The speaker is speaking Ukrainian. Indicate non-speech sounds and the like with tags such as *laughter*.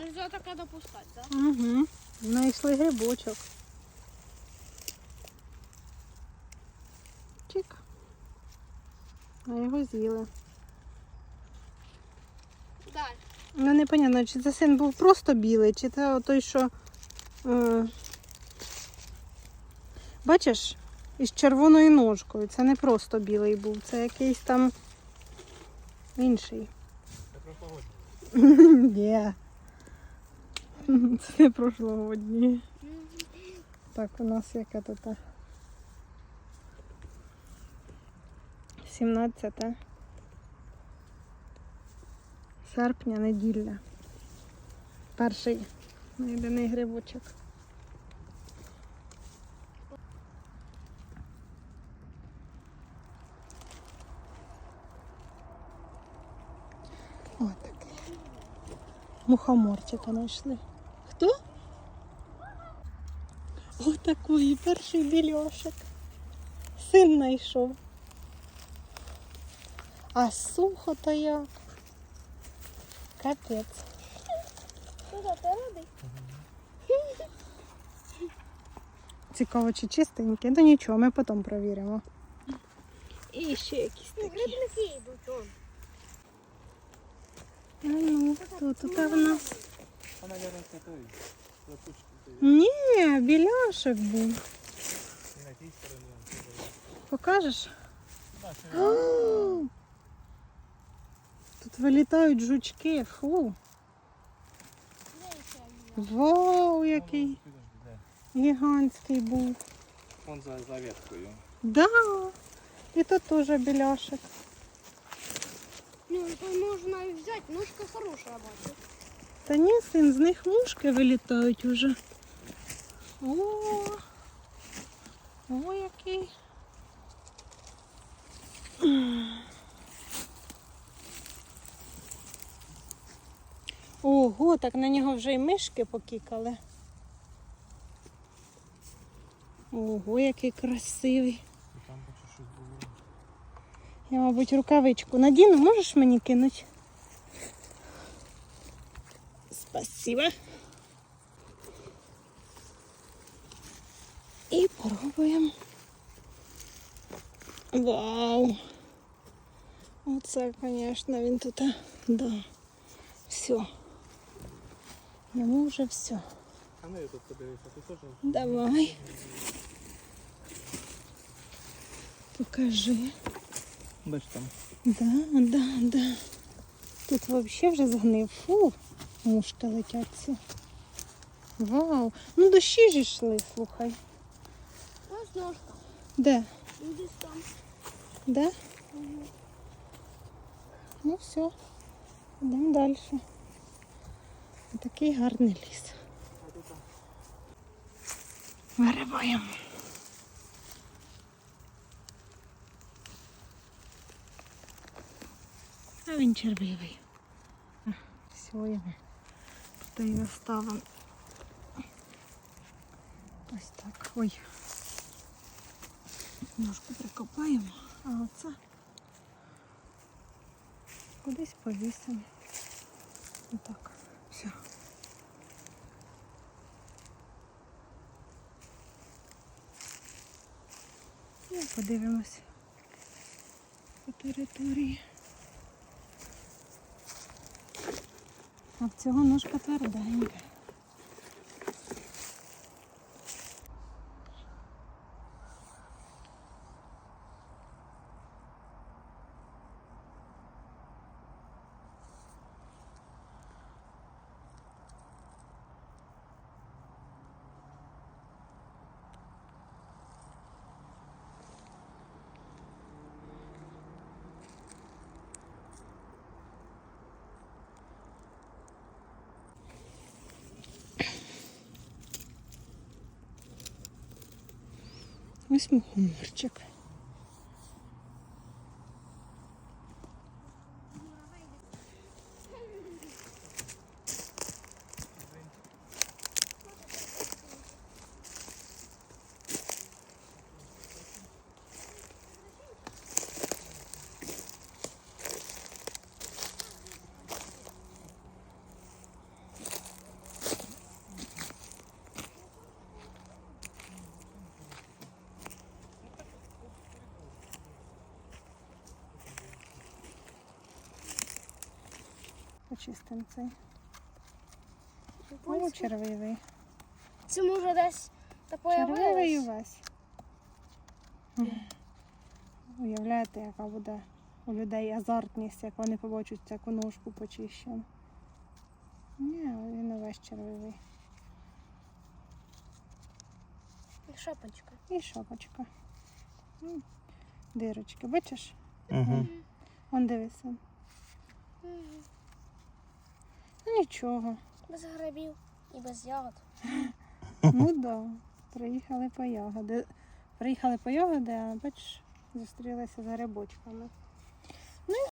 Нельзя таке допускати, так? Угу. Знайшли грибочок. Чик. А його з'їли. Далі. Ну непонятно, чи це син був просто білий, чи це той, що. Е... Бачиш, із червоною ножкою. Це не просто білий був, це якийсь там інший. Це прошлогодній. Ні. Це не прошлогодні. Так, у нас яке тут? 17 серпня, неділя. Перший знайдений грибочок. Ось такий. Мухоморчика знайшли. Такий перший більошик. Син знайшов. А сухо то як. Капець. Що, ти радий? Цікаво, чи чистеньке. Ну нічого, ми потім перевіримо. І ще якісь такі. Грибники йдуть, он. Ну, тут в нас? А, наверное, Ні, біляшик був. І на тій стороні. он. Покажеш? *gasps* Тут вилітають жучки. Фу. Вау, який гігантський був. Вон за, за веткою. Да. І тут теж біляшик. Ну, то можна і взяти, ножка хороша, я бачу. Та ні, син, з них мушки вилітають уже. О, о, який. Ого, так на нього вже й мишки покікали. Ого, який красивий. Я, мабуть, рукавичку надіну, можеш мені кинути? Спасибо. І пробуємо. Вау! Оце, звісно, він тут. а, Да. Все. Йому вже все. А ну я тут подивився, тут теж. Давай. Покажи. Бач там. Да, да, да. Тут взагалі вже згнив. Фу, Мушки летять ці. Вау. Ну дощі ж йшли, слухай. Ось ножка. Де? Ну, Десь там. Де? Ну все. Йдемо далі. Такий гарний ліс. Вириваємо. А він червивий. Все, його і оставимо. Ось так. Ой. Ножку прикопаємо, а оце кудись повісимо. Отак. Все. І подивимось по території. А в цього ножка тверденька. Ось мухоморчик. Почистимо цей. О, червивий. Це може десь та Червивий увесь. Уявляєте, яка буде у людей азартність, як вони побачать таку ножку почищену. Ні, він увесь червивий. Шапочка. І шапочка. Дирочки, бачиш? Угу. Вон дивися. Мгм. Нічого. Без грибів і без ягод. Ну да. Приїхали по ягоди. Приїхали по ягоди, а бачиш, зустрілися з грибочками. Ну і